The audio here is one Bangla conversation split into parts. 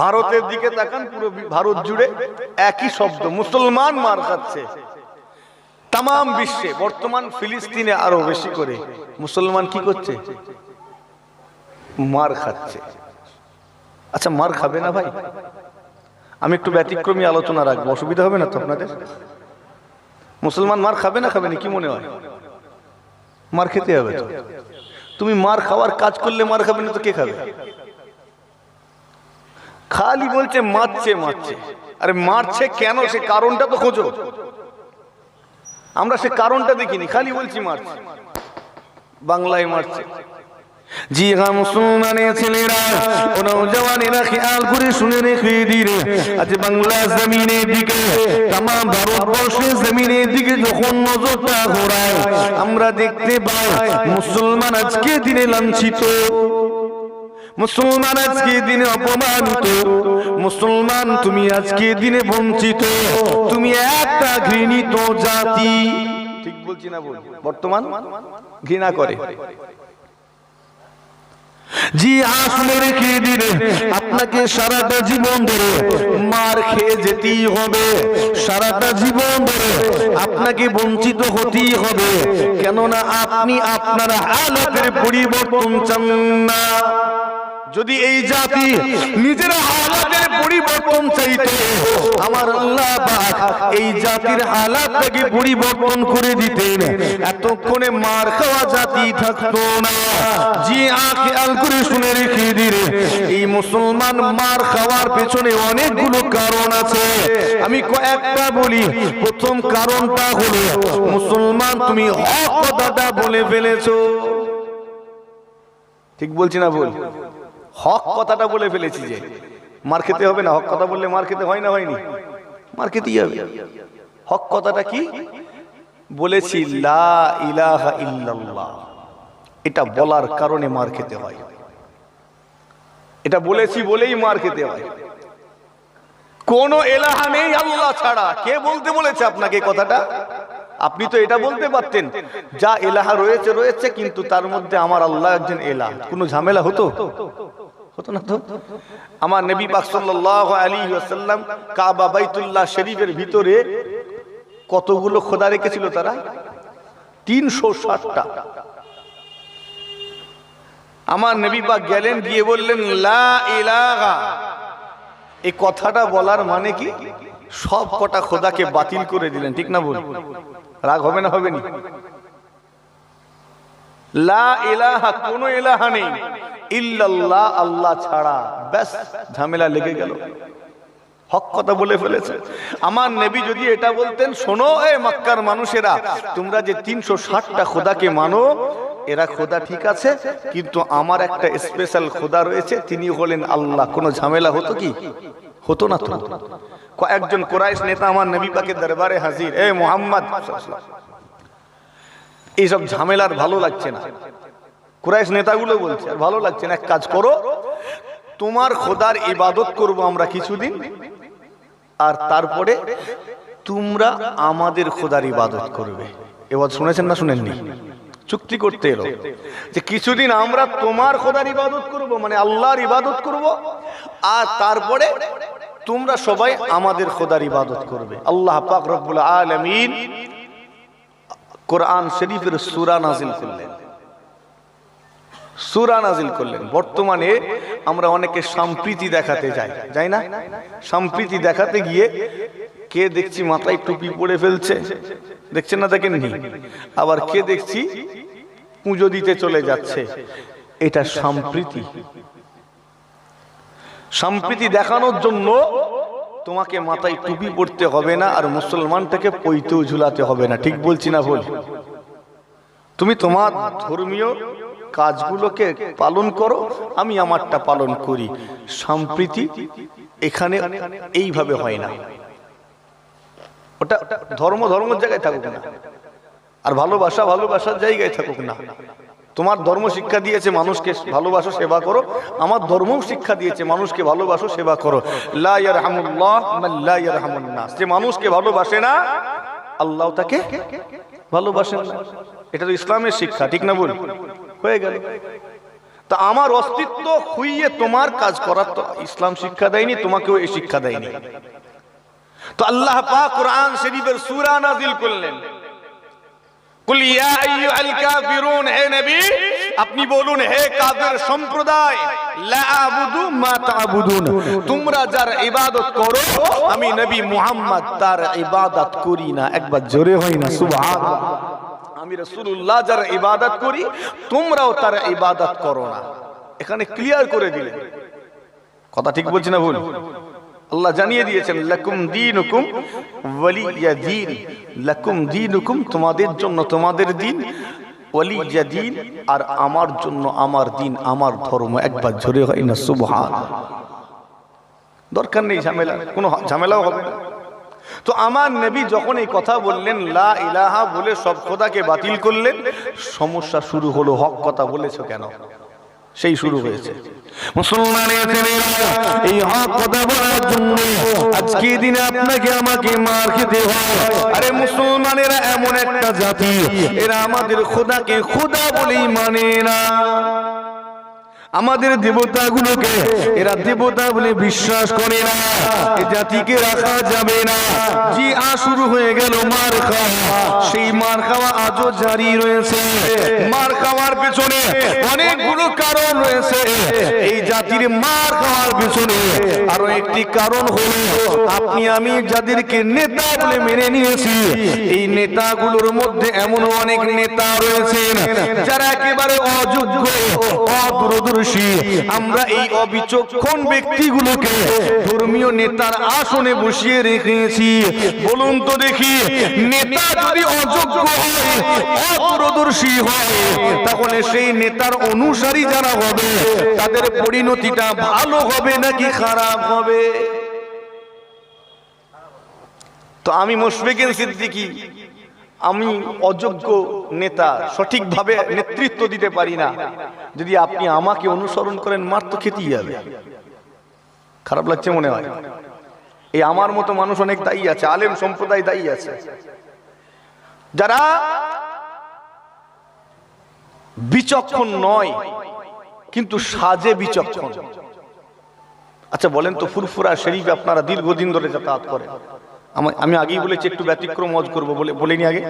ভারতের দিকে তাকান, পুরো ভারত জুড়ে একই শব্দ, মুসলমান মার খাচ্ছে। তাম বিশ্বে, বর্তমান ফিলিস্তিনে আরও বেশি করে। মুসলমান কি করছে? মার খাচ্ছে। আচ্ছা মার খাবে না ভাই? আমি একটু ব্যতিক্রমী আলোচনা রাখব, অসুবিধা হবে না তো আপনাদের? মুসলমান মার খাবে না খাবে না, কি মনে হয়? মার খেতে হবে তুমি মার খাওয়ার কাজ করলে মার খাবে না তো কে খাবে? খালি বলছে, মারছে মারছে। আরে মারছে কেন? সে কারণটা তো খোঁজো। আমরা সে কারণটা দেখিনি, খালি বলছি মারছে। বাংলায় মারছে। জি হ্যাঁ মুসলমানের ছেলেরা ও নৌজওয়ানেরা খেয়াল করে শুনে রেখে দিন আজ বাংলা জমিনের দিকে তাম ভারতবর্ষের জমিনের দিকে যখন নজরটা ঘোরায়, আমরা দেখতে পাই মুসলমান আজকে দিনে লাঞ্ছিত। মুসলমান আজকে দিনে অপমানিত। মুসলমান, তুমি আজকে দিনে বঞ্চিত। তুমি একটা ঘৃণিত জাতি। ঠিক বলছি না বর্তমান ঘৃণা করে। জি আসলে রেখে দিলে আপনাকে সারাটা জীবন ধরে মার খেয়ে যেতেই হবে। সারাটা জীবন ধরে আপনাকে বঞ্চিত হতেই হবে। কেননা আপনি আপনার হালতের পরিবর্তন চান না। যদি এই জাতি নিজের হালাতের পরিবর্তন চাইতো আমার আল্লাহ এই জাতির হালাতটাকে পরিবর্তন করে দিতেন। এতক্ষণে মার খাওয়া জাতি থাকতো না। জি খেয়াল করে শুনে রেখে দিলে। এই মুসলমান মার খাওয়ার পেছনে অনেকগুলো কারণ আছে। আমি কয়েকটা বলি। প্রথম কারণটা হলো মুসলমান তুমি হক কথাটা বলে ফেলেছো। ঠিক বলছি না বল হক কথাটা বলে ফেলেছি যে, মার খেতে হবে না, হক কথা বললে মার খেতে হয় না, হয়নি। মার খেতেই হবে। হক কথাটা কি? বলেছি, লা ইলাহা ইল্লাল্লাহ। এটা বলার কারণে মার খেতে হয়। এটা বলেছি বলেই মার খেতে হয়। কোন এলাহা নেই আল্লাহ ছাড়া। কে বলতে বলেছে আপনাকে কথাটা? আপনি তো এটা বলতে পারতেন। যা এলাহা রয়েছে রয়েছে, কিন্তু তার মধ্যে আমার আল্লাহ একজন এলাহ। কোনো ঝামেলা হতো? হতো না তো? আমার নবী পাক সাল্লাল্লাহু আলাইহি ওয়াসাল্লাম কাবা বাইতুল্লাহ শরীফের ভিতরে কতগুলো খোদা রেখেছিল তারা? তিনশো ষাটটা আমার নবী পাক গেলেন, গিয়ে বললেন, লা ইলাহা। এই কথাটা বলার মানে কি? সব কটা খোদাকে বাতিল করে দিলেন, ঠিক না বল রাগ হবে না হবে নি? লা ইলাহা, কোন ইলাহা নেই। ইল্লাল্লাহ, আল্লাহ ছাড়া ব্যাস, ঝামেলা লেগে গেল। হক কথা বলে ফেলেছে। আমার নেবী যদি এটা বলতেন, শোনো এ মক্কার মানুষেরা, তোমরা যে তিনশো ষাটটা খোদাকে মানো, এরা খোদা ঠিক আছে, কিন্তু আমার একটা স্পেশাল খোদা রয়েছে, তিনি হলেন আল্লাহ। কোনো ঝামেলা হতো কি? হতো না তো। কয়েকজন কোরাইশ নেতা আমার নবী পাকে দরবারে হাজির। এ মোহাম্মদ এইসব ঝামেলার ভালো লাগছে না। কুরাইশ নেতাগুলো বলছে, আর ভালো লাগছে না, এক কাজ করো, তোমার খোদার ইবাদত করব আমরা কিছুদিন, আর তারপরে তোমরা আমাদের খোদার ইবাদত করবে। এবার শুনেছেন না শুনেননি? চুক্তি করতে এলো যে কিছুদিন আমরা তোমার খোদার ইবাদত করব মানে আল্লাহর ইবাদত করব, আর তারপরে তোমরা সবাই আমাদের খোদার ইবাদত করবে। আল্লাহ পাক রব্বুল আলামিন কোরআন শরীফের সূরা নাজিল করলেন। সূরা নাজিল করলেন। বর্তমানে আমরা অনেকে সম্প্রীতি দেখাতে যাই যাই না? সম্প্রীতি দেখাতে গিয়ে কে দেখছি মাথায় টুপি পরে ফেলছে? দেখছেন না দেখেননি? আবার কে দেখছি পুজো দিতে চলে যাচ্ছে? এটা সম্প্রীতি। সম্প্রীতি দেখানোর জন্য তোমাকে মাথায় টুপি পড়তে হবে না আর মুসলমানটাকে পৈতেও ঝুলাতে হবে না। ঠিক বলছি না বল তুমি তোমার ধর্মীয় কাজগুলোকে পালন করো, আমি আমারটা পালন করি। সম্প্রীতি এখানে এইভাবে হয় না। ওটা ধর্ম ধর্মের জায়গায় থাকুক না। আর ভালোবাসা ভালোবাসার জায়গায় থাকুক না। তোমার ধর্ম শিক্ষা দিয়েছে, মানুষকে ভালোবাসো, সেবা করো। আমার ধর্মও শিক্ষা দিয়েছে, মানুষকে ভালোবাসো, সেবা করো। যে মানুষকে ভালোবাসে না, আল্লাহ তাকে ভালোবাসেন না। এটা তো ইসলামের শিক্ষা, ঠিক না বল হয়ে গেল। তা আমার অস্তিত্ব খুইয়ে তোমার কাজ করার তো ইসলাম শিক্ষা দেয়নি, তোমাকেও এই শিক্ষা দেয়নি। তো আল্লাহ পাক কোরআন শরীফের সূরা নাযিল করলেন। কুল ইয়া আইয়ুহাল কাফিরুন, হে নবী, আপনি বলুন, হে কাফের সম্প্রদায়, লা আবুদু মা তোমরা যার ইবাদত করো, আমি নবী মুহাম্মদ তার ইবাদত করি না। একবার জোরে হয় না, সুবহানাল্লাহ। আমি রাসূলুল্লাহ যার ইবাদত করি, তোমরাও তার ইবাদত করো না। এখানে ক্লিয়ার করে দিলেন কথা ঠিক বলছি না ভুল? আল্লাহ জানিয়ে দিয়েছেন, লাকুম দীনুকুম ওয়ালিয়া দিন। লাকুম দীনুকুম তোমাদের জন্য তোমাদের দিন, ওয়ালিয়া দিন আর আমার জন্য আমার দিন, আমার ধর্ম। একবার ঝরে হয় না সুবহান দরকার নেই ঝামেলা, কোনো ঝামেলাও হবে না। তো আমার নবী যখন এই কথা বললেন, লা ইলাহা বলে সব খোদাকে বাতিল করলেন, সমস্যা শুরু হলো, হক কথা বলেছ কেন? সেই শুরু হয়েছে। মুসলমানের এই হক কথা বলার জন্য আজকে দিনে আপনাকে আমাকে মার খেতে আরে মুসলমানেরা এমন একটা জাতি, এরা আমাদের খোদাকে খোদা বলেই মানে না। আমাদের দেবতাগুলোকে, এরা দেবতা বলে বিশ্বাস করে না, এ জাতিকে রাখা যাবে না। জি আ শুরু হয়ে গেল মার খাওয়া, সেই মার খাওয়া আজও জারি রয়েছে। মার খাওয়ার পেছনে অনেকগুলো কারণ রয়েছে। এই জাতির মার খাওয়ার পেছনে আরও একটি কারণ হলো, আপনি আমি যাদেরকে নেতা বলে মেনে নিয়েছি, এই নেতাগুলোর মধ্যে এমন অনেক নেতা রয়েছেন, যারা একেবারে অযোগ্য অদূরদর্শী আমরা এই অবিচক্ষণ ব্যক্তিগুলোকে ধর্মীয় নেতার আসনে বসিয়ে রেখেছি। বলুন তো দেখি, নেতা যদি অযোগ্য হয় তাহলে সেই নেতার অনুসারী যারা হবে, তাদের পরিণতিটা ভালো হবে নাকি খারাপ হবে? তো আমি মুশফিকিন সিদ্দিকী আমি অযোগ্য নেতা, সঠিকভাবে নেতৃত্ব দিতে পারি না। যদি আপনি আমাকে অনুসরণ করেন, মার তো খেতেই যাবে খারাপ লাগছে মনে হয়। এই আমার মতো মানুষ অনেক দায়ী আছে, আলেম সম্প্রদায় দায়ী আছে। যারা বিচক্ষণ নয়, কিন্তু সাজে বিচক্ষণ। আচ্ছা বলেন তো ফুরফুরা শরীফ আপনারা দীর্ঘদিন ধরে যাতায়াত করেন। আমি আগেই বলেছি, একটু ব্যতিক্রম মজ করব বলে বলিনি আগে।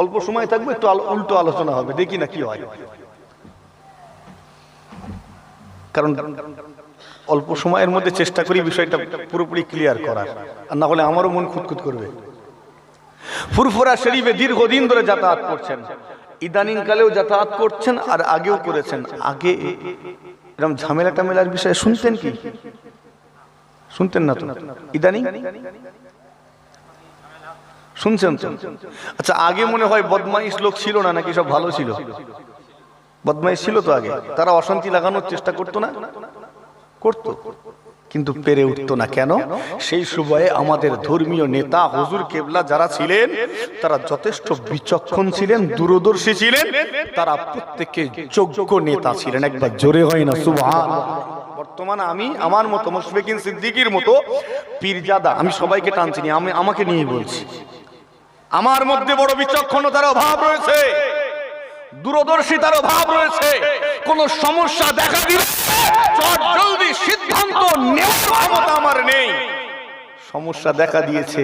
অল্প সময় থাকবে, একটু উল্টো আলোচনা হবে, দেখি না কি হয়। কারণ অল্প সময়ের মধ্যে চেষ্টা করি বিষয়টা পুরোপুরি ক্লিয়ার করার, আর না হলে আমারও মন খুঁতখুত করবে। ফুরফুরা শরীফে দীর্ঘদিন ধরে যাতায়াত করছেন। ইদানিং কালেও যাতায়াত করছেন আর আগেও করেছেন। আগে এরকম ঝামেলা টামেলার বিষয়ে শুনতেন কি? শুনতেন না তো? ইদানিং? শুনছেন তো? আচ্ছা আগে মনে হয় বদমাইশ লোক ছিল না, নাকি সব ভালো ছিল? বদমাইশ ছিল তো আগে। তারা অশান্তি লাগানোর চেষ্টা করতো না? করতো। কিন্তু পেরে উঠতো না। কেন? সেই সময়ে আমাদের ধর্মীয় নেতা, হুজুর কেবলা যারা ছিলেন, তারা যথেষ্ট বিচক্ষণ ছিলেন, দূরদর্শী ছিলেন। তারা প্রত্যেকে যোগ্য নেতা ছিলেন। একবার জোরে হয় না সুবহান বর্তমানে আমি আমার মতো মুশফিকিন সিদ্দিকির মতো পীরজাদা, আমি সবাইকে টানছি আমি আমাকে নিয়ে বলছি। আমার মধ্যে বড় বিচক্ষণতার অভাব রয়েছে। দূরদর্শিতার অভাব রয়েছে। কোন সমস্যা দেখা দিলে সিদ্ধান্ত নেওয়ার আমার নেই। সমস্যা দেখা দিয়েছে।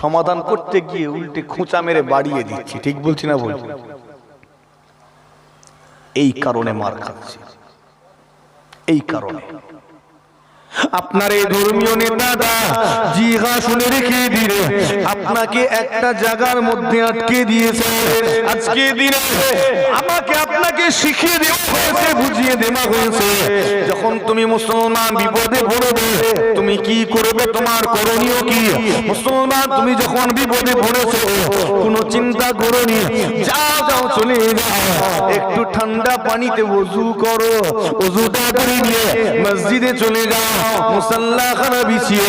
সমাধান করতে গিয়ে উল্টে খোঁচা মেরে বাড়িয়ে দিচ্ছি। ঠিক বলছি না বলছি এই কারণে মার খাচ্ছি। এই কারণে। আপনার এই ধর্মীয় নেতারা জিহা শুনে রেখে দিলে আপনাকে একটা জায়গার মধ্যে আটকে দিয়েছে। আজকে দিনে আমাকে আপনাকে শিখিয়ে দেওয়া হয়েছে, বুঝিয়ে দেওয়া হয়েছে। যখন তুমি মুসলমান বিপদে পড়বে, তুমি কি করবে তোমার করণীয় কি? মুসলমান, তুমি যখন বিপদে পড়েছো, কোনো চিন্তা করনি যা যাও চলে যাও। একটু ঠান্ডা পানিতে ওযু করো ওযুটা করে নিয়ে মসজিদে চলে যাও। মুসাল্লা খানা বিছিয়ে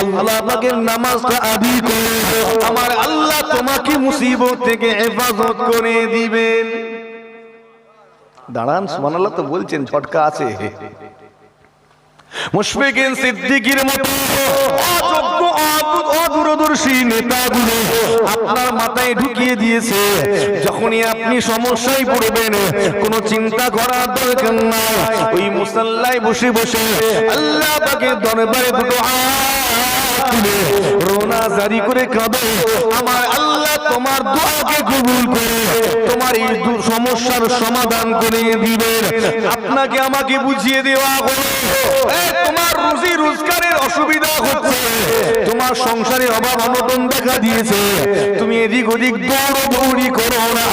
আল্লাহ আপনাকে নামাজটা আদি করে। আমার আল্লাহ তোমাকে মুসিবত থেকে হেফাজত করে দিবেন। দাঁড়ান, সুবহানাল্লাহ তো বলছেন, ঝটকা আছে। মুশফিকিন সিদ্দিকীর মাথায় ঢুকিয়ে দিয়েছে। যখনই আপনি সমস্যায় পড়বেন, কোনো চিন্তা করার দরকার ওই মুসাল্লায় বসে বসে আল্লাহ পাকে দরবারে দুটো রোনা জারি করে কাঁদে আমার আল্লাহ তোমার দোয়াকে কবুল করে, তোমার এই সমস্যার সমাধান করে দিবেন। আপনাকে আমাকে বুঝিয়ে দেওয়া হলো এই তোমার রুজি রোজগারের অসুবিধা হচ্ছে তোমার সংসারে অভাব অনটন দেখা দিয়েছে। তুমি এদিক ওদিক দৌড় দৌড়ি করো না।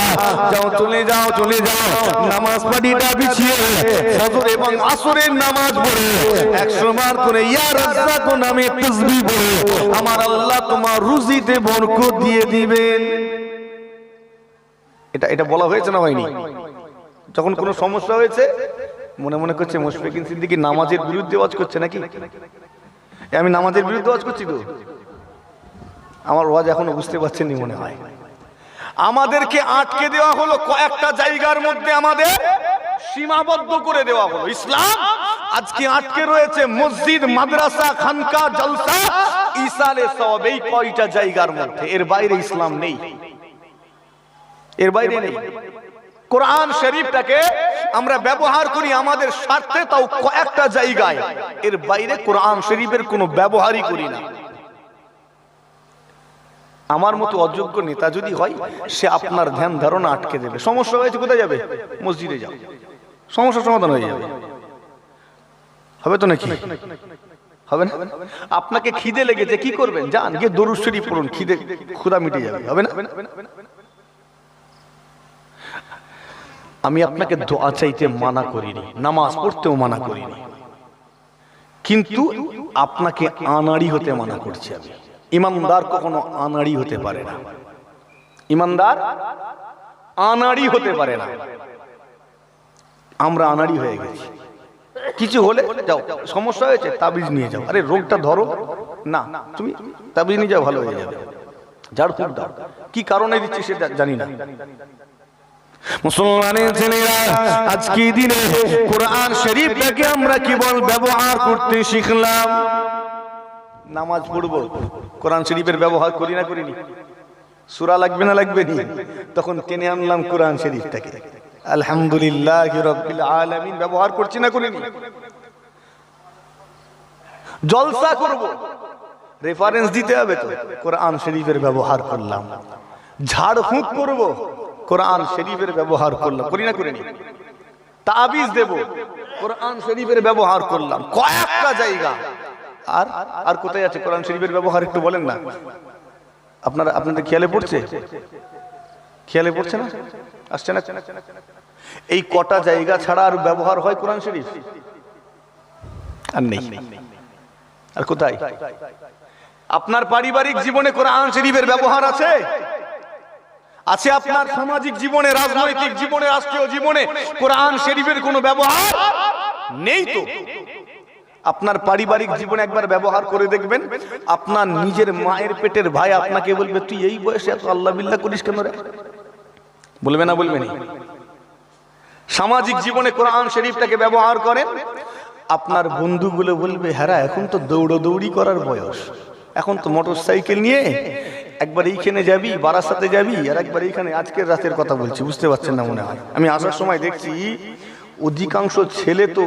যাও, চলে যাও চলে যাও। নামাজ পাটিটা বিছিয়ে ফজর এবং আসরের নামাজ পড়ে। একশো বার করে ইয়া রাজ্জাক নামে তসবি পড়ে। আমার আল্লাহ তোমার রুজিতে বরকত দিয়ে দিবেন। এটা এটা বলা হয়েছে না হয়নি? যখন কোনো সমস্যা হয়েছে, মনে মনে করছে মুশফিকিন সিদ্দিকি নামাজের বিরুদ্ধে ওয়াজ করছে নাকি? আমি নামাজের বিরুদ্ধে ওয়াজ করছি তো? আমার ওয়াজ এখনও বুঝতে পারছেন মনে হয়। আমাদেরকে আটকে দেওয়া হলো কয়েকটা জায়গার মধ্যে আমাদের সীমাবদ্ধ করে দেওয়া হলো। ইসলাম আজকে আটকে রয়েছে মসজিদ, মাদ্রাসা, খানকা, জলসা ইসালে সব এই কয়টা জায়গার মধ্যে। এর বাইরে ইসলাম নেই। এর বাইরে নেই। কোরআন শরীফটাকে আমরা ব্যবহার করি আমাদের স্বার্থে তাও কয়েকটা জায়গায়। এর বাইরে কোরআন শরীফের কোনো ব্যবহারই করি না। আমার মতো অযোগ্য নেতা যদি হয়, সে আপনার ধ্যান ধারণা আটকে দেবে। সমস্যা হয়েছে, কোথায় যাবে? মসজিদে যাও। সমস্যার সমাধান হয়ে যাবে। হবে তো নাকি? হবে না? আপনাকে খিদে লেগেছে, কি করবেন? যান, গিয়ে দরুদ শরীফ পড়ুন, খিদে ক্ষুধা মিটে যাবে। হবে না? আমি আপনাকে দোয়া চাইতে মানা করিনি, নামাজ পড়তেও মানা করিনি। কিন্তু আপনাকে আনাড়ি হতে মানা করছি আমি। ইমানদার কখনো আনাড়ি হতে পারে না। ইমানদার আনাড়ি হতে পারে না। আমরা আনাড়ি হয়ে গেছি। কিছু হলে যাও, সমস্যা হয়েছে, তাবিজ নিয়ে যাও। আরে, রোগটা ধরো। না, তুমি তাবিজ নিয়ে যাও, ভালো হয়ে যাবে। ঝাড় ফুক দাও। কি কারণে দিচ্ছি সেটা জানি না। মুসলমানের ছেলেরা আজকে দিনে কোরআন শরীফটাকে আমরা কেবল ব্যবহার করতে শিখলাম? নামাজ পড়ব। কোরআন শরীফের ব্যবহার করি না করিনি? সুরা লাগবে না লাগবে নি? তখন টেনে আনলাম কোরআন শরীফটাকে। আলহামদুলিল্লাহ রব্বিল আলামিন। ব্যবহার করছি না করিনি? জলসা করব। রেফারেন্স দিতে হবে তো। কোরআন শরীফের ব্যবহার করলাম। ঝাড় ফুঁক করব। কোরআন শরীফের ব্যবহার করলাম। করি না করিনি তাবিজ দেব। কোরআন শরীফের ব্যবহার করলাম। কয়েকটা জায়গা। আর আর কোথায় আছে কোরআন শরীফের ব্যবহার একটু বলেন না। আপনারা, আপনাদের খেয়ালে পড়ছে? খেয়ালে পড়ছে না? আসছে না? এই কটা জায়গা ছাড়া আর ব্যবহার হয় কোরআন শরীফ? আর নেই। আর কোথায়? আপনার পারিবারিক জীবনে কোরআন শরীফের ব্যবহার আছে? আছে আপনার সামাজিক জীবনে, রাজনৈতিক জীবনে, রাষ্ট্রীয় জীবনে, কোরআন শরীফের কোনো ব্যবহার নেই তো? আপনার পারিবারিক জীবনে একবার ব্যবহার করে দেখবেন, আপনার নিজের মায়ের পেটের ভাই আপনাকে বলবে, তুই এই বয়সে এত আল্লাহ বিল্লাহ করিস কেন রে? বলবে না বলবে না। সামাজিক জীবনে কোরআন শরীফটাকে ব্যবহার করেন, আপনার বন্ধুগুলো বলবে হ্যাঁ এখন তো দৌড়দৌড়ি করার বয়স। এখন তো মোটর সাইকেল নিয়ে একবার এইখানে যাবি, বারাসাতে যাবি, আর একবার এইখানে আজকের রাতের কথা বলছি, বুঝতে পারছেন না মনে হয়? আমি আসার সময় দেখছি অধিকাংশ ছেলে তো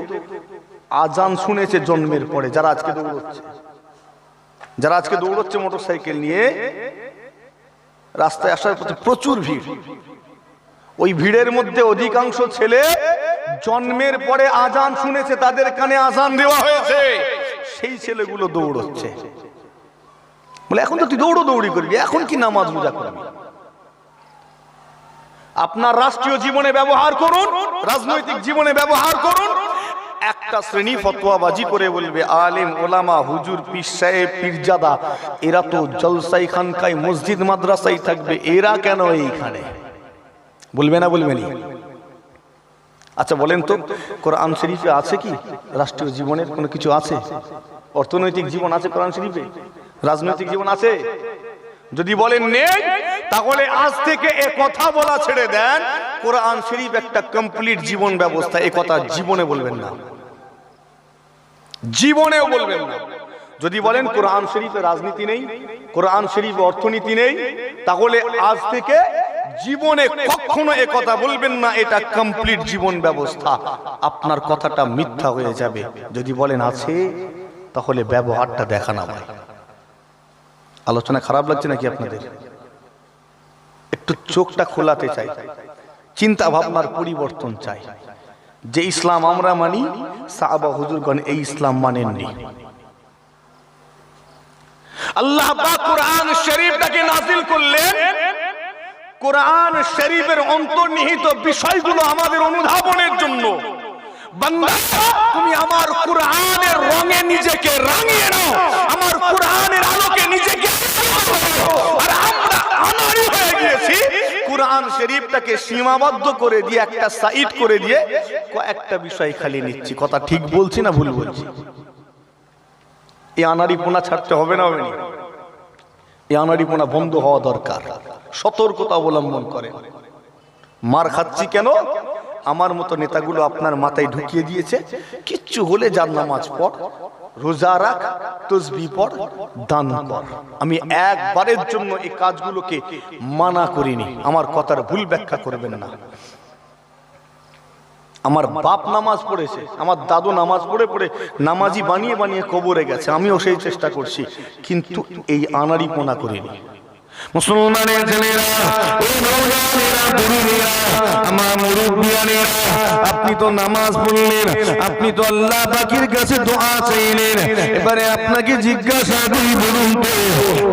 আজান শুনেছে জন্মের পরে, যারা আজকে দৌড়চ্ছে। যারা আজকে দৌড়চ্ছে মোটর সাইকেল নিয়ে, রাস্তায় আসার পথে প্রচুর ভিড়। ওই ভিড়ের মধ্যে অধিকাংশ ছেলে জন্মের পরে আজান শুনেছে, তাদের কানে আজান দেওয়া হয়েছে। সেই ছেলেগুলো দৌড়চ্ছে। বলে, এখন তো তুই দৌড়ো দৌড়ি করবি, এখন কি নামাজ রোজা করবি? আপনার রাষ্ট্রীয় জীবনে ব্যবহার করুন, রাজনৈতিক জীবনে ব্যবহার করুন। একটা শ্রেণি ফতোয়াবাজি করে বলবে, আলেম, ওলামা, হুজুর, পীর সাহেব, পীরজাদা, এরা তো জলসাই খানকায় মসজিদ মাদ্রাসাই থাকবে, এরা কেন এইখানে? বলবে না, বলবে নি। আচ্ছা বলেন তো, কোরআন শরীফে আছে কি? রাষ্ট্রীয় জীবনের কোনো কিছু আছে? অর্থনৈতিক জীবন আছে কোরআন শরীফে? রাজনৈতিক জীবন আছে? যদি বলেন নেই, তাহলে আজ থেকে এ কথা বলা ছেড়ে দেন, কোরআন শরীফ একটা কমপ্লিট জীবন ব্যবস্থা, এ কথা জীবনে বলবেন না। জীবনেও বলবেন না। যদি বলেন কোরআন শরীফে রাজনীতি নেই, কোরআন শরীফে অর্থনীতি নেই, তাহলে আজ থেকে জীবনে কখনো এ কথা বলবেন না, এটা কমপ্লিট জীবন ব্যবস্থা। আপনার কথাটা মিথ্যা হয়ে যাবে। যদি বলেন আছে, তাহলে ব্যবহারটা দেখানো হয় আলোচনা খারাপ লাগছে নাকি আপনাদের? একটু চোখটা খোলাতে চাই। চিন্তা ভাবনার পরিবর্তন চাই। যে ইসলাম আমরা মানি, সাহাবা হুজুরগণ এই ইসলাম মানেননি। আল্লাহ কোরআন শরীফটাকে নাজিল করলেন। কোরআন শরীফের অন্তর্নিহিত বিষয়গুলো আমাদের অনুধাবনের জন্য। বান্দা, তুমি আমার কোরআনের রঙে নিজেকে রাঙিয়ে নাও। আমার কোরআনের আলোকে নিজেকে আর আমরা আনারি কোরআন শরীফটাকে সীমাবদ্ধ করে দিয়ে, একটা সাইড করে দিয়ে কয়েকটা বিষয় খালি নিচ্ছি। কথা ঠিক বলছি না ভুল বলছি? এই আনারি পোনা ছাড়তে হবে না হবে না? এই আনারি পোনা বন্ধ হওয়া দরকার। সতর্কতা অবলম্বন করে। মার খাচ্ছি কেন? আমার মতো নেতাগুলো আপনার মাথায় ঢুকিয়ে দিয়েছে। কিচ্ছু হলে যার নামাজ পড়। রোজা রাখ, তসবি পড়, দান কর। আমি একবারের জন্য এই কাজগুলোকে মানা করিনি। আমার কথার ভুল ব্যাখ্যা করবেন না। আমার বাপ নামাজ পড়েছে, আমার দাদু নামাজ পড়ে পড়ে নামাজি বানিয়ে বানিয়ে কবরে গেছে। আমিও সেই চেষ্টা করছি, কিন্তু এই আনারি পোনা করিনি। মুসলমানের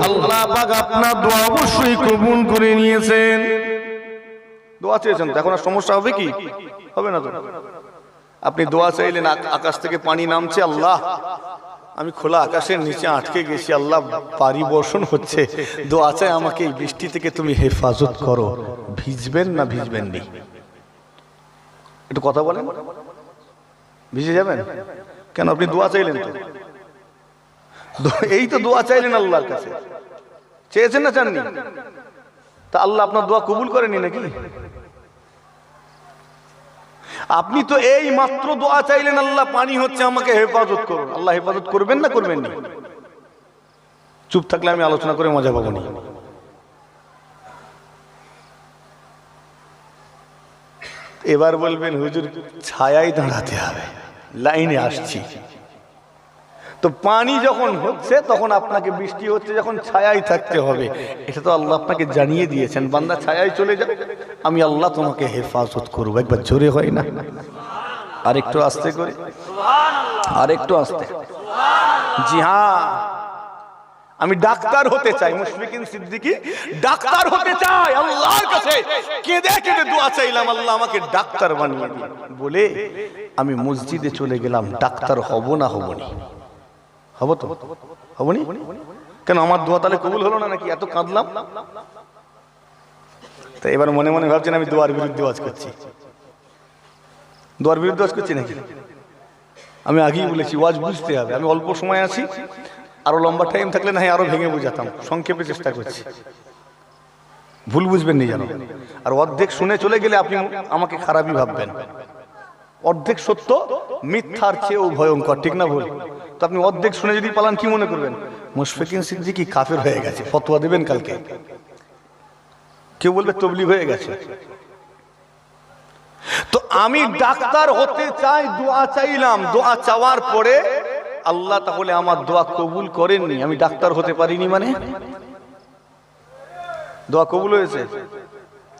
আল্লাহ আপনার দোয়া অবশ্যই করে নিয়েছেন। দোয়া চেয়েছেন তো, এখন আর সমস্যা হবে কি? আপনি দোয়া চাইলেন আকাশ থেকে পানি নামছে, আল্লাহ। আমি খোলা আকাশের নিচে আটকে গেছি, আল্লাহ পারি বর্ষণ হচ্ছে। দোয়া চাই আমাকে এই বৃষ্টি থেকে তুমি হেফাজত করো। ভিজবেন না ভিজবেন নি একটু কথা বলেন। ভিজে যাবেন? কেন, আপনি দোয়া চাইলেন তো? এই তো দোয়া চাইলেন আল্লাহর কাছে। চেয়েছেন না চাননি? তা আল্লাহ আপনার দোয়া কবুল করেনি নাকি? আপনি তো এই মাত্র দোয়া চাইলেন, আল্লাহ পানি হচ্ছে আমাকে হেফাজত করুন। আল্লাহ হেফাজত করবেন না করবেন না? চুপ থাকলে আমি আলোচনা করে মজা পাবো না। এবার বলবেন, হুজুর ছায়াই দাঁড়াতে হবে। লাইনে আসছি। তো পানি যখন হচ্ছে, তখন আপনাকে বৃষ্টি হচ্ছে, যখন ছায়াই থাকতে হবে। এটা তো আল্লাহ আপনাকে জানিয়ে দিয়েছেন, বান্দা ছায়াই চলে যাবে। আমি আল্লাহ তোমাকে হেফাজত করব। একবার জোরে হয় না? আর একটু আস্তে করে। আর একটু আস্তে। জি হ্যাঁ। আমি ডাক্তার হতে চাই, মুশফিকিন সিদ্দিকী। ডাক্তার হতে চাই, আল্লাহর কাছে। কেঁদে কেঁদে দোয়া চাইলাম, আল্লাহ আমাকে ডাক্তার বানিয়ে বলে আমি মসজিদে চলে গেলাম, ডাক্তার হব না হব না। হব তো? হবনি কেন আমার দোয়া তাহলে কবুল হলো না নাকি? এত কাঁদলাম। তো এবার মনে মনে ভাবছেন আমি দোয়ার বিরুদ্ধে ওয়াজ করছি। দোয়ার বিরুদ্ধে ওয়াজ করছি নাকি? আমি আগেই বলেছি, ওয়াজ বুঝতে হবে। আমি অল্প সময় আছি, আরও লম্বা টাইম থাকলে না হয় আরও ভেঙে বুঝাতাম। সংক্ষেপে চেষ্টা করছি। ভুল বুঝবেন নি জানো আর অর্ধেক শুনে চলে গেলে আপনি আমাকে খারাপই ভাববেন। অর্ধেক সত্য, মিথ্যার চেয়েও ভয়ঙ্কর। ঠিক না ভুল? তো আপনি অর্ধেক শুনে যদি পালান, কি মনে করবেন? মুশফিকিন সিদ্দিকি কাফের হয়ে গেছে, ফতোয়া দেবেন কালকে। কেউ বলবে তবলিগ হয়ে গেছে। তো আমি ডাক্তার হতে চাই, দোয়া চাইলাম। দোয়া চাওয়ার পরে আল্লাহ তাহলে আমার দোয়া কবুল করেননি। আমি ডাক্তার হতে পারিনি মানে? দোয়া কবুল হয়েছে?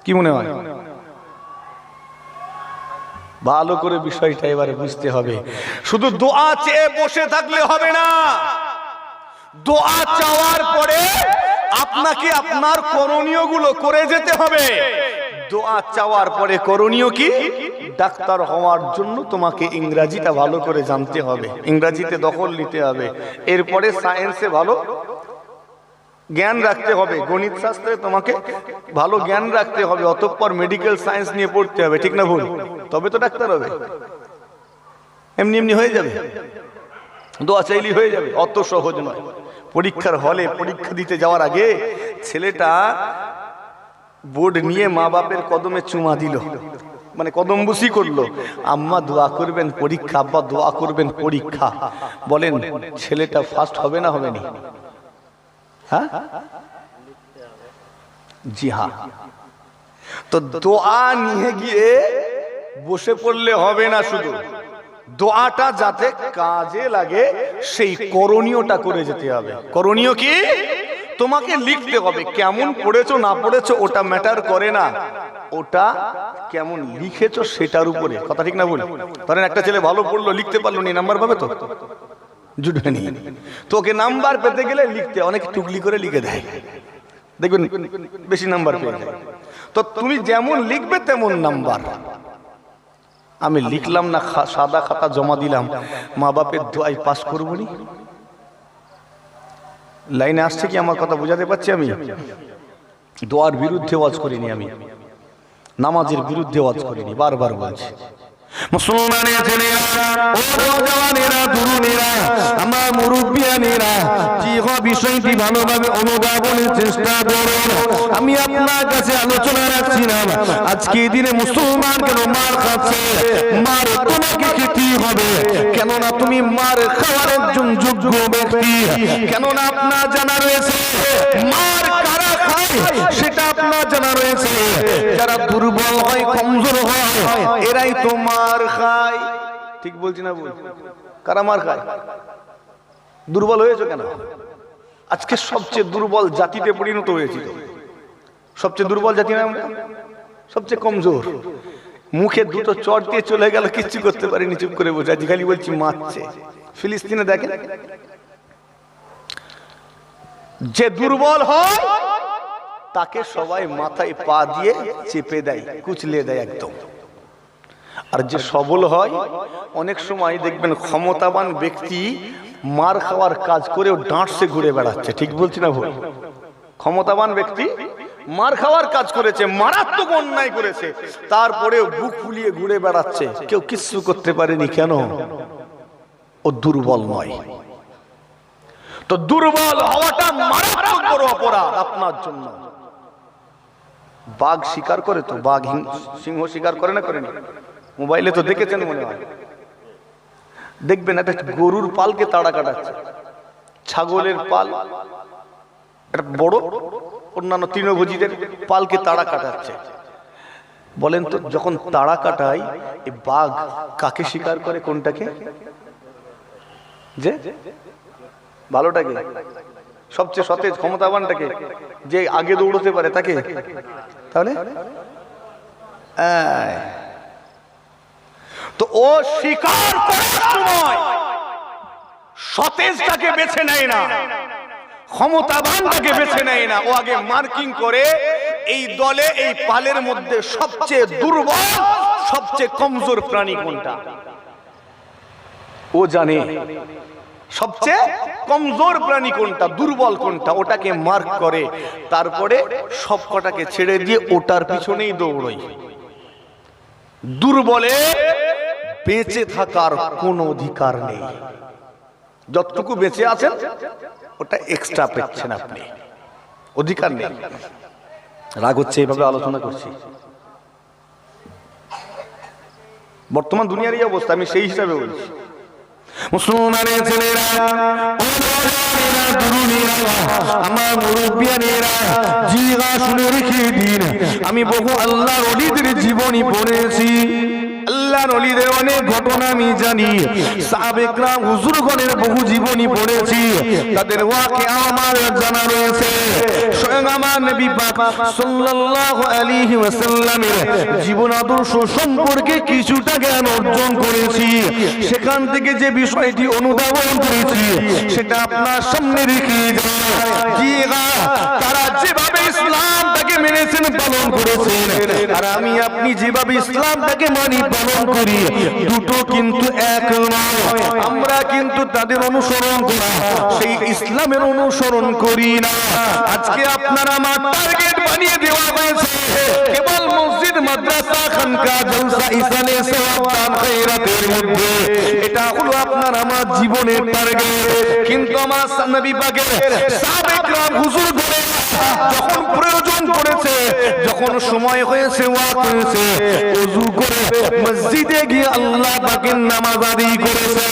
কি মনে হয়? ভালো করে বিষয়টা এবারে বুঝতে হবে। শুধু দোয়া চেয়ে বসে থাকলে হবে না। দোয়া চাওয়ার পরে আপনাকে আপনার করণীয়গুলো করে যেতে হবে। দোয়া চাওয়ার পরে করণীয় কি? ডাক্তার হওয়ার জন্য তোমাকে ইংরাজিটা ভালো করে জানতে হবে। ইংরাজিতে দখল নিতে হবে। এরপরে সায়েন্সে ভালো জ্ঞান রাখতে হবে। গণিত শাস্ত্রে তোমাকে ভালো জ্ঞান রাখতে হবে। অতঃপর মেডিকেল সায়েন্স নিয়ে পড়তে হবে। ঠিক না ভুল? তবে তো ডাক্তার হবে। এমনি এমনি হয়ে যাবে। দোয়া চাইলি হয়ে যাবে। অত সহজ নয়। পরীক্ষার হলে পরীক্ষা দিতে যাওয়ার আগে ছেলেটা বোর্ড নিয়ে মা বাপের কদমে চুমা দিল। মানে কদমবুসি করল। আম্মা, দোয়া করবেন, পরীক্ষা। আব্বা, দোয়া করবেন, পরীক্ষা। বলেন, ছেলেটা ফার্স্ট হবে না হবে না। হ্যাঁ? জি হ্যাঁ। তো দোয়া নিয়ে গিয়ে বসে পড়লে হবে না শুধু। দোয়াটা যাতে কাজে লাগে, সেই করণীয়টা করে যেতে হবে। করণীয় কি? তোমাকে লিখতে হবে কেমন পড়েছো, না পড়েছো, ওটা ম্যাটার করে না। ওটা কেমন লিখেছো, সেটার উপরে। কথা ঠিক না বলি ধরেন একটা ছেলে ভালো পড়ল, লিখতে পারল নি নাম্বার পাবে তো? জুটবে নি। তোকে নাম্বার পেতে গেলে লিখতে, অনেক টুকলি করে লিখে দেয়। দেখবেন বেশি নাম্বার পেয়ে যায়। তো তুমি যেমন লিখবে তেমন নাম্বার। আমি লিখলাম না সাদা খাতা জমা দিলাম। মা বাপের দোয়াই পাস করব নি। লাইনে আসছে কি আমার কথা বোঝাতে পারছি আমি? দোয়ার বিরুদ্ধে ওয়াজ করিনি আমি। নামাজের বিরুদ্ধে ওয়াজ করিনি, বারবার বলছি। মুসলমানের ছেলেরা তরুণেরা মুরব্বিয়ানেরা বিষয়টি ভালোভাবে অনুধাবনের চেষ্টা আমি আপনার কাছে আলোচনা আজকে দিনে মুসলমান কেন মার খাচ্ছে? মার তোমাকে হবে? কেননা তুমি মার খাওয়ার একজন যোগ্য ব্যক্তি। কেননা আপনার জানা রয়েছে, মার কারা সেটা আপনার জানা রয়েছে। যারা দুর্বল হয়, কমজোর হয়, এরাই খায়। ঠিক বলছি না কারা মার খায়? দুর্বল হয়েছে কেন? আজকে সবচেয়ে দুর্বল জাতিতে পরিণত সবচেয়ে দুর্বল জাতি সবচেয়ে কমজোর। মুখে দুটো চট দিয়ে চলে গেল, কিচ্ছু করতে পারিনি, চুপ করে বসে আছি। খালি বলছি মারছে। ফিলিস্তিনে দেখেন। যে দুর্বল হয় তাকে সবাই মাথায় পা দিয়ে চেপে দেয়, কুচলে দেয় একদম। আর যে সবল হয়, অনেক সময় দেখবেন ক্ষমতাবান ব্যক্তি মার খাওয়ার কাজ করেও ডাঁটসে ঘুরে বেড়াচ্ছে, ঠিক বলছি না ভুল? ক্ষমতাবান ব্যক্তি মার খাওয়ার কাজ করেছে, মারাত্মক অন্যায় করেছে, তারপরেও বুক ফুলিয়ে ঘুরে বেড়াচ্ছে। কেউ কিচ্ছু করতে পারেনি কেন? ও দুর্বল নয়। তো দুর্বল হওয়াটা মারাত্মক বড় অপরাধ আপনার জন্য। বাঘ শিকার করে তো, বাঘ সিংহ শিকার করে না করেনি মোবাইলে তো দেখেছেন মনে হয়। দেখবেন একটা গরুর পালকে তাড়া কাটাচ্ছে। ছাগলের পাল, একটা বড়, অন্যান্য তৃণভোজীদের পালকে তাড়া কাটাচ্ছে। বলেন তো, যখন তাড়া কাটায়, এই বাঘ কাকে শিকার করে, কোনটাকে? যে? ভালোটাকে? সবচেয়ে সতেজ, ক্ষমতাবানটাকে? যে আগে দৌড়তে পারে, তাকে? তাহলে? তো ও শিকার করার সময় সতেজটাকে বেছে নেয় না। ক্ষমতাবানটাকে বেছে নেয় না। ও আগে মার্কিং করে এই দলে, এই পালের মধ্যে সবচেয়ে দুর্বল, সবচেয়ে কমজোর প্রাণী কোনটা? ও জানে। সবচেয়ে কমজোর প্রাণী কোনটা? দুর্বল কোনটা? ওটাকে মার্ক করে। তারপরে সব কটাকে ছেড়ে দিয়ে ওটার পিছনেই দৌড়ই। দুর্বলে বেঁচে থাকার কোনো অধিকার নেই। যতটুকু বেঁচে আছেন, ওটা এক্সট্রা পেচ্ছেন আপনি। অধিকার নেই। রাগ হচ্ছে এইভাবে আলোচনা করছি। বর্তমান দুনিয়ার এই অবস্থা, আমি সেই হিসাবে বলছি। মুসলমানের ছেলেরা আমার মুরব্বিয়ানেরা জিগা শুনে রেখে দিন। আমি বহু আল্লাহ অলিদের জীবনী পড়েছি। আল্লাহ অলিদের অনেক ঘটনা আমি জানি। হুজুরগণের বহু জীবনী পড়েছি। তাদের ওয়াকে আমার জানা রয়েছে। স্বয়ং আমার নবী পাক সাল্লাল্লাহু আলাইহি ওয়াসাল্লামের জীবন আদর্শ সম্পর্কে কিছুটা জ্ঞান অর্জন করেছি। সেখান থেকে যে বিষয়টি অনুধাবন করেছি, সেটা আপনার সামনে রেখে তারা যেভাবে ইসলামটাকে মেনেছেন, পালন করেছেন। আর আমি, আপনি যেভাবে ইসলামটাকে মানি, পালন করি, দুটো কিন্তু এক নয়। কিন্তু তাদের অনুসরণ সেই ইসলামের অনুসরণ করি না। আজকে আপনারা আমার টার্গেট বানিয়ে দেওয়া হয়েছে। কেবল মসজিদ, মাদ্রাসা, খানকা, জলসা ইসালে সওয়াব খায়রাতের মধ্যে। এটা হলো আপনার আমার জীবনের টার্গেট কিন্তু আমার নবী পাকের যখন প্রয়োজন পড়েছে যখন সময় হয়েছে, ওয়াক হয়েছে ওযু করে মসজিদে গিয়ে আল্লাহ পাকের নামাজ আদায় করেছে।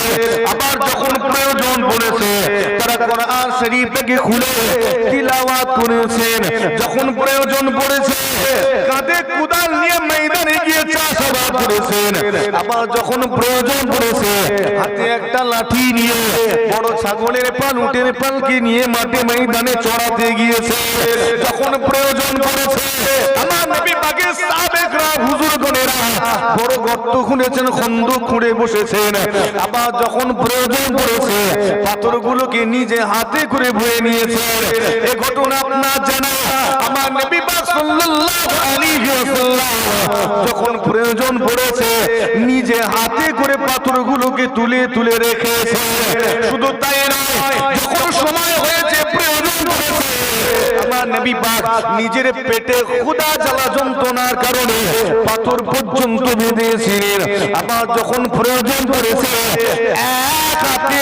আবার যখন প্রয়োজন পড়েছে, তারা কোরআন শরীফ থেকে খুলে তিলাওয়াত করেছেন যখন প্রয়োজন পড়েছে, কাঁধে কুদাল নিয়ে ময়দানে গিয়ে চাষাবাদ করেছেন আবার যখন প্রয়োজন পড়েছে, হাতে একটা লাঠি নিয়ে বড় ছাগলের পাল, উটের পালকে নিয়ে মাঠে ময়দানে চড়াতে গিয়েছে। যখন প্রয়োজন পড়েছে আমার নবী বড় গর্ত খুঁড়েছেন খন্দ খুঁড়ে বসেছেন। আবার যখন প্রয়োজন পড়েছে, পাথরগুলোকে নিজে হাতে করে বয়ে নিয়েছে। এ ঘটনা আপনার জানা। আমার নবী পাক সাল্লাল্লাহু আলাইহি যখন প্রয়োজন পড়েছে, নিজে হাতে করে পাথরগুলোকে তুলে তুলে রেখেছে। শুধু তাই নয়, যখন সময় পড়েছে আমার নবী পাক নিজের পেটে ক্ষুধা জ্বালা যন্ত্রণার কারণে পাথর পর্যন্ত বেঁধেছিলেন। আবার যখন প্রয়োজন পড়েছে, এক হাতে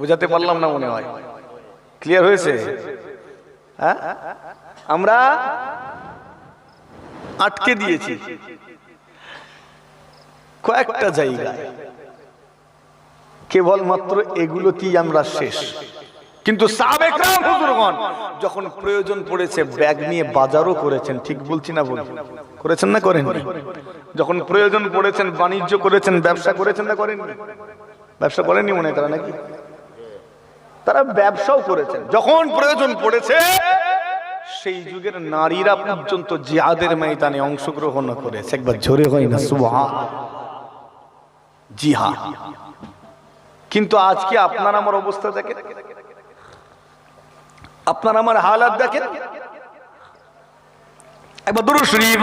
বুঝাতে পারলাম না মনে হয়। ক্লিয়ার হয়েছে? হ্যাঁ? আমরা আটকে দিয়েছি। কয়েকটা জায়গায়। কেবলমাত্র এগুলোতেই আমরা শেষ। কিন্তু যখন প্রয়োজন পড়েছে, ব্যাগ নিয়ে বাজারও করেছেন, ঠিক বলছি না বলছি? করেছেন না করেন যখন প্রয়োজন পড়েছেন, বাণিজ্য করেছেন, ব্যবসা করেছেন না করেন ব্যবসা করেননি মনে তারা নাকি? তারা ব্যবসাও করেছেন। যখন প্রয়োজন পড়েছে, সেই যুগের নারীরা পর্যন্ত জিহাদের ময়দানে অংশগ্রহণ করেছে। একবার জোরে হয় না সুবহান। জি হ্যাঁ কিন্তু আজকে আপনার আমার অবস্থা দেখেন আপনার আমার হালাত দেখেন একবার দুরু শরীফ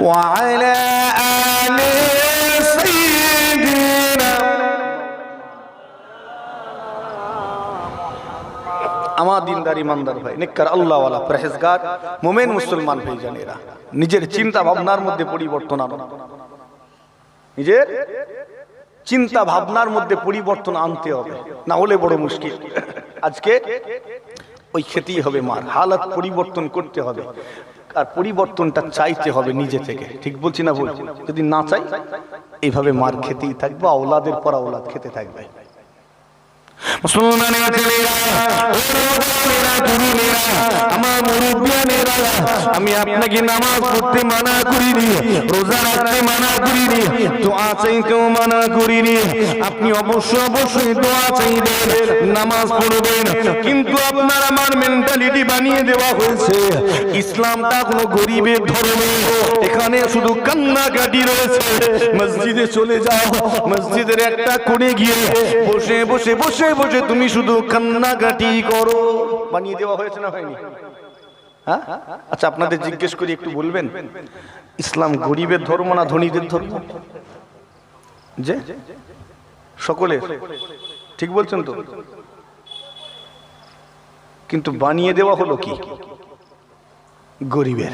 وعلى আমার দিনদার ইমানদার ভাই নিকার আল্লাহওয়ালা পরহেজগার, মোমেন মুসলমান ভাই জানেরা নিজের চিন্তা ভাবনার মধ্যে পরিবর্তন আনো। নিজের চিন্তা ভাবনার মধ্যে পরিবর্তন আনতে হবে, না হলে বড় মুশকিল। আজকে ওই খেতেই হবে মার, হালাত পরিবর্তন করতে হবে, আর পরিবর্তনটা চাইতে হবে নিজে থেকে। ঠিক বলছি না বলছি যদি না চাই, এইভাবে মার খেতেই থাকবে আওলাদের পর আওলাদ খেতে থাকবে। মুসলমানের ছেলেরা আমি আপনাকে নামাজ পড়তে মানা করিনি রোজা রাখতে মানা করিনি দোয়া চাইতেও মানা করিনি আপনি অবশ্যই অবশ্যই দোয়া চাইবেন, নামাজ পড়বেন, কিন্তু আপনার আমার মেন্টালিটি বানিয়ে দেওয়া হয়েছে। ইসলামটা কোনো গরিবের ধর্মে। এখানে শুধু কান্নাকাটি রয়েছে। মসজিদে চলে যাও, মসজিদের একটা কোণে গিয়ে বসে বসে বসে বসে তুমি শুধু কান্নাকাটি করো। বানিয়ে দেওয়া হয়েছে না হয়নি? হ্যাঁ? আচ্ছা আপনাদের জিজ্ঞেস করি, একটু বলবেন? ইসলাম গরিবের ধর্ম না ধনীদের ধর্ম? যে? সকলের? ঠিক বলছেন তো? কিন্তু বানিয়ে দেওয়া হলো কি? গরিবের।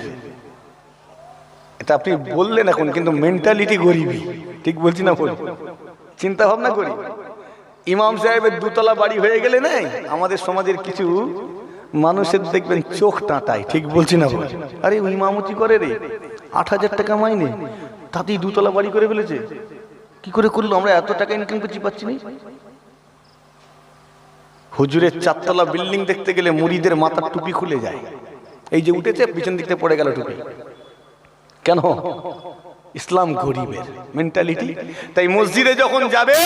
এটা আপনি বললেন এখন, কিন্তু মেন্টালিটি গরিবই। ঠিক বলছি না চিন্তা ভাবনা করি। ইমাম সাহেবের দুতলা বাড়ি হয়ে গেলে নাই? আমাদের সমাজের কিছু মানুষের দেখবেন চোখ টাটায়, ঠিক বলছি না আরে ইমামতি করে রে, আট হাজার টাকা মাইনে, তাতেই দুতলা বাড়ি করে ফেলেছে। কি করে করল? আমরা এত টাকা ইনকাম করছি, পাচ্ছি না? হুজুরের চারতলা বিল্ডিং দেখতে গেলে মুড়িদের মাথার টুপি খুলে যায়। এই যে উঠেছে, পিছন দিক থেকে পড়ে গেল টুপি। কেন? ইসলাম গরিবের মেন্টালিটি তাই মসজিদে যখন যাবে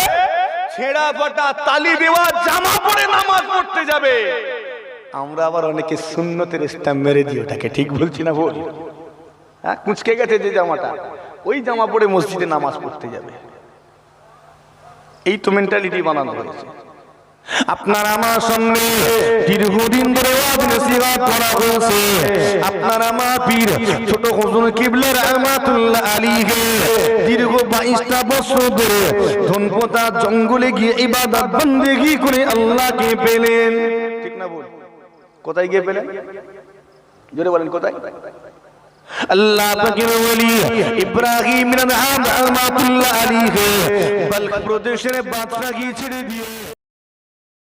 ছেঁড়া ফাটা তালি দেওয়া জামা পরে নামাজ পড়তে যাবে। আমরা আবার অনেকে সুন্নতের স্ট্যাম্প মেরে দিই, ওটাকে ঠিক বলছি না বল হ্যাঁ কুচকে গেছে যে জামাটা। ওই জামা পরে মসজিদে নামাজ পড়তে যাবে। এই তো মেন্টালিটি বানানো হয়েছে। আপনার আমার সামনে দীর্ঘদিন ধরে নসিহত করা হয়েছে। আপনার আমার পীর ছোট হুজুর কিবলা রহমাতুল্লাহ আলীকে দীর্ঘ বাইশটা বছর ধরে ধনপতা জঙ্গলে গিয়ে ইবাদত বন্দেগি করে আল্লাহকে পেলেন। ঠিক না বল কোথায় গিয়ে পেলেন? জোরে বলেন, কোথায়? আল্লাহ পাকের ওলি ইব্রাহিম রহমাতুল্লাহ আলাইহি, বলক প্রদেশের বাদশাহী ছেড়ে দিয়ে